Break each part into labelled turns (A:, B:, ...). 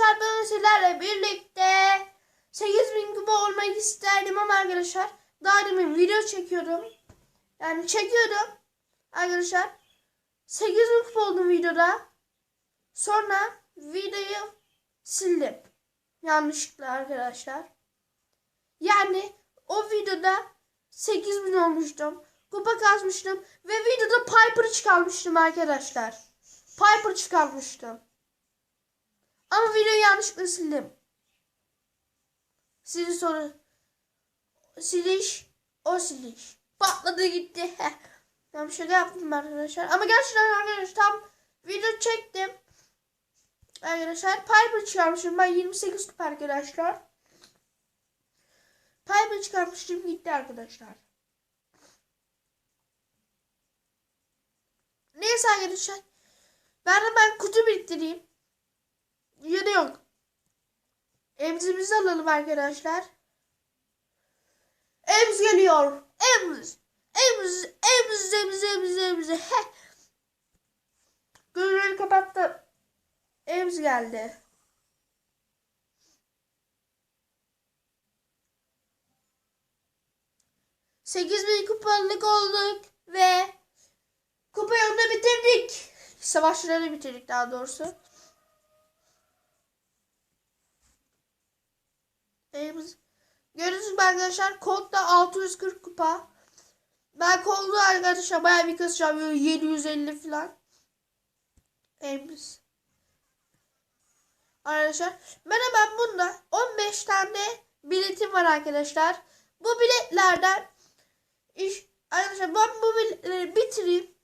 A: arkadaşlar sizlerle birlikte 8000 kupa olmak isterdim ama arkadaşlar daha demin video çekiyorum. Yani çekiyorum arkadaşlar. 8000 kupa oldum videoda. Sonra videoyu sildim. Yanlışlıkla arkadaşlar. Yani o videoda 8000 olmuştum. Kupa kasmıştım ve videoda Piper'ı çıkarmıştım arkadaşlar. Piper çıkarmıştım. Ama videoyu yanlışlıkla sildim. Sizi soru. Siliş. O siliş. Patladı gitti. Tam şaka yaptım arkadaşlar. Ama gerçekten arkadaşlar tam video çektim. Arkadaşlar Piper çıkarmışım. Ben 28 kupa arkadaşlar. Piper çıkarmıştım gitti arkadaşlar. Neyse arkadaşlar. Ben hemen kutu biriktireyim. Da yok. Emzimizi alalım arkadaşlar. Emz geliyor. Emz. Emz. Emz. Emz. Emz. Emz. Heh. Gözleri kapattım. Emz geldi. Sekiz bin kupalık olduk ve kupa yolunu bitirdik. Savaşları bitirdik daha doğrusu. Evimiz. Görüyorsunuz arkadaşlar kodda 640 kupa. Ben koldu arkadaşlar bayağı bir kasacağım böyle 750 falan. Evimiz. Arkadaşlar ben hemen bunda 15 tane biletim var arkadaşlar. Bu biletlerden iş arkadaşlar ben bu biletleri bitireyim.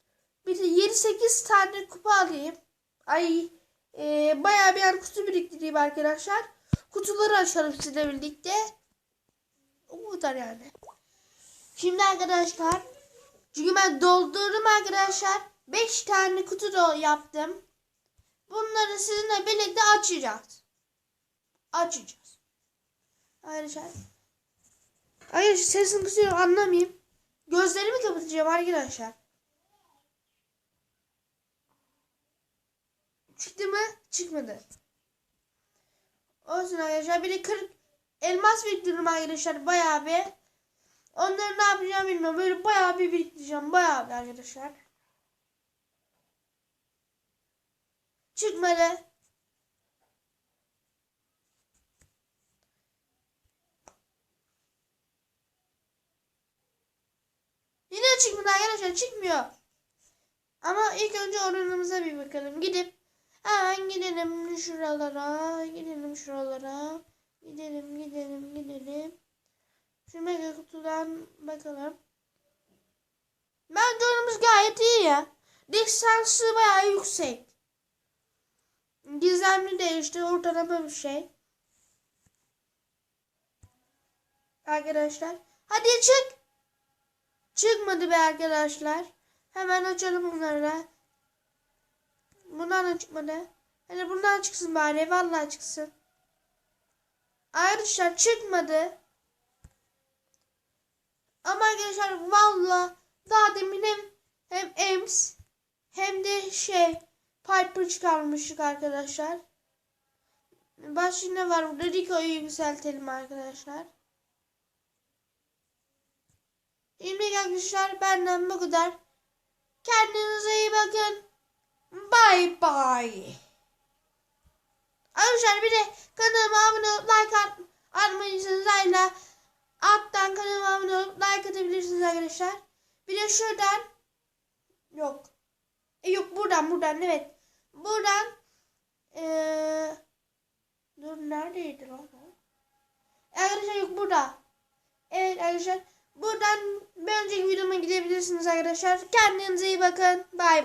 A: De 7-8 tane kupa alayım. Ay e, bayağı bir yer kutu biriktireyim arkadaşlar. Kutuları açalım sizinle birlikte. O kadar yani. Şimdi arkadaşlar. Çünkü ben doldurdum arkadaşlar. 5 tane kutu da yaptım. Bunları sizinle birlikte açacağız. Açacağız. Arkadaşlar. Hayır sesim kısıyor anlamayayım. Gözlerimi kapatacağım arkadaşlar. Çıktı mı? Çıkmadı. Olsun arkadaşlar. Bir de 40 elmas biriktiriyorum arkadaşlar. Bayağı bir. Onları ne yapacağım bilmiyorum. Böyle bayağı bir biriktireceğim. Bayağı bir arkadaşlar. Çıkmadı. Yine çıkmadı arkadaşlar. Çıkmıyor. Ama ilk önce oranımıza bir bakalım. Gidip hemen gidelim şuralara. Gidelim şuralara. Gidelim gidelim gidelim. Şu mega kutudan bakalım. Bence oyunumuz gayet iyi ya. Destansı bayağı yüksek. Gizemli de işte ortalama bir şey. Arkadaşlar. Hadi çık. Çıkmadı be arkadaşlar. Hemen açalım bunları. Bundan da çıkmadı. Hadi bundan çıksın bari. Vallahi çıksın. Arkadaşlar çıkmadı. Ama arkadaşlar valla daha demin hem, hem Ems hem de şey Piper çıkarmıştık arkadaşlar. Başka ne var burada? Rico'yu yükseltelim arkadaşlar. Şimdi arkadaşlar benden bu kadar. Kendinize iyi bakın. Bye bye. Arkadaşlar bir de kanalıma abone olup like at, atmayı hala alttan kanalıma abone olup like atabilirsiniz arkadaşlar. Bir de şuradan yok. E, yok buradan buradan evet. Buradan ee, dur neredeydi lan? o? Arkadaşlar yok burada. Evet arkadaşlar buradan bir önceki videoma gidebilirsiniz arkadaşlar. Kendinize iyi bakın. Bay bay.